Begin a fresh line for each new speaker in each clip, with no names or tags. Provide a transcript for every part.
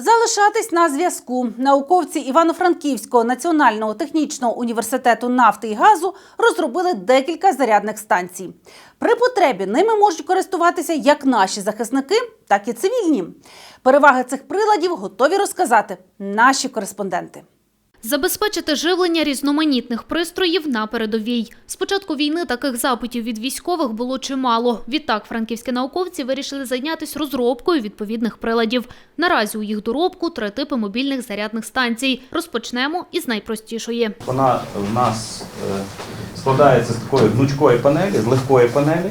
Залишатись на зв'язку. Науковці Івано-Франківського національного технічного університету нафти і газу розробили декілька зарядних станцій. При потребі ними можуть користуватися як наші захисники, так і цивільні. Переваги цих приладів готові розказати наші кореспонденти.
Забезпечити живлення різноманітних пристроїв на передовій. З початку війни таких запитів від військових було чимало. Відтак франківські науковці вирішили зайнятися розробкою відповідних приладів. Наразі у їх доробку три типи мобільних зарядних станцій. Розпочнемо із найпростішої.
Вона в нас е, складається з такої гнучкої панелі, з легкої панелі.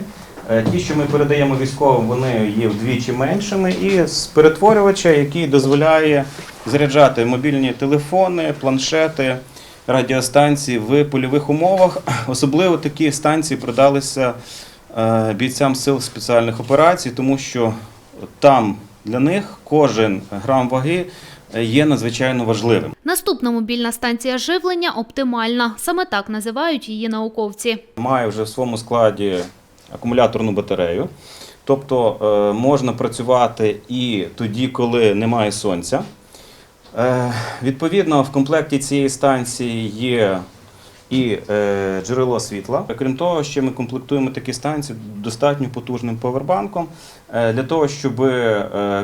Е, Ті, що ми передаємо військовим, вони є вдвічі меншими, і з перетворювача, який дозволяє заряджати мобільні телефони, планшети, радіостанції в польових умовах. Особливо такі станції продалися е, бійцям сил спеціальних операцій, тому що там для них кожен грам ваги є надзвичайно важливим.
Наступна мобільна станція живлення оптимальна. Саме так називають її науковці.
має вже в своєму складі акумуляторну батарею. Тобто е, можна працювати і тоді, коли немає сонця. Е, відповідно, в комплекті цієї станції є і е, джерело світла. Крім того, ще ми комплектуємо такі станції достатньо потужним повербанком е, для того, щоб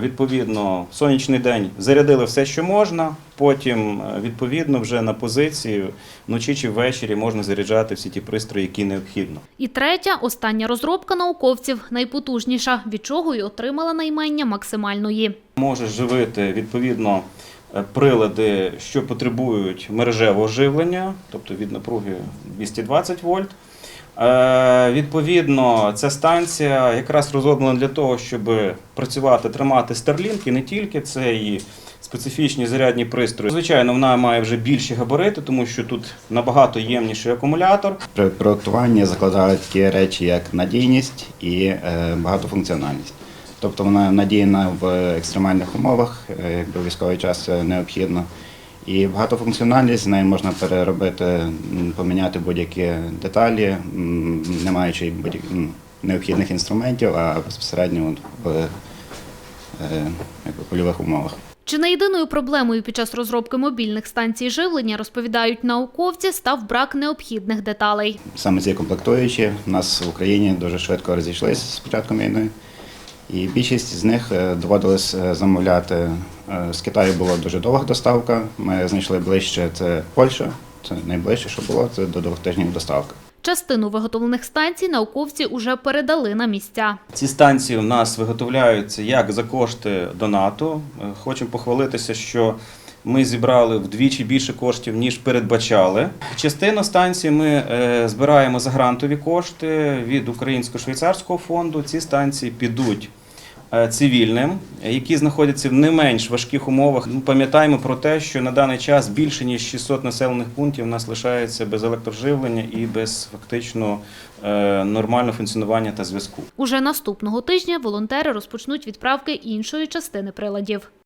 відповідно в сонячний день зарядили все, що можна. Потім, відповідно, вже на позиції вночі чи ввечері можна заряджати всі ті пристрої, які необхідно.
І третя, остання розробка науковців, найпотужніша, від чого й отримала наймення максимальної.
Може живити відповідно прилади, що потребують мережевого живлення, тобто від напруги 220 вольт. Е, Відповідно, ця станція якраз розроблена для того, щоб працювати, тримати Starlink і не тільки це і специфічні зарядні пристрої. Звичайно, вона має вже більші габарити, тому що тут набагато ємніший акумулятор.
При проектуванні закладали такі речі, як надійність і е, багатофункціональність. Тобто вона надійна в екстремальних умовах, е, якби військовий час необхідно. І багатофункціональність з нею можна переробити, поміняти будь-які деталі, не маючи будь- м, необхідних інструментів, а безпосередньо в е, якби, польових умовах.
Чи не єдиною проблемою під час розробки мобільних станцій живлення, розповідають науковці, став брак необхідних деталей.
Саме ці комплектуючі в нас в Україні дуже швидко розійшлися з початком війни. І більшість з них е, доводилось е, замовляти. Е, З Китаю була дуже довга доставка. Ми знайшли ближче це Польща. Це найближче, що було, це до двох тижнів доставка.
Частину виготовлених станцій науковці уже передали на місця.
Ці станції у нас виготовляються як за кошти донату. Хочемо похвалитися, що ми зібрали вдвічі більше коштів, ніж передбачали. Частину станцій ми е, збираємо за грантові кошти від Українсько-швейцарського фонду. Ці станції підуть е, цивільним, які знаходяться в не менш важких умовах. Ну, Пам'ятаємо про те, що на даний час більше ніж 600 населених пунктів у нас лишається без електроживлення і без фактично е, нормального функціонування та зв'язку.
Уже наступного тижня волонтери розпочнуть відправки іншої частини приладів.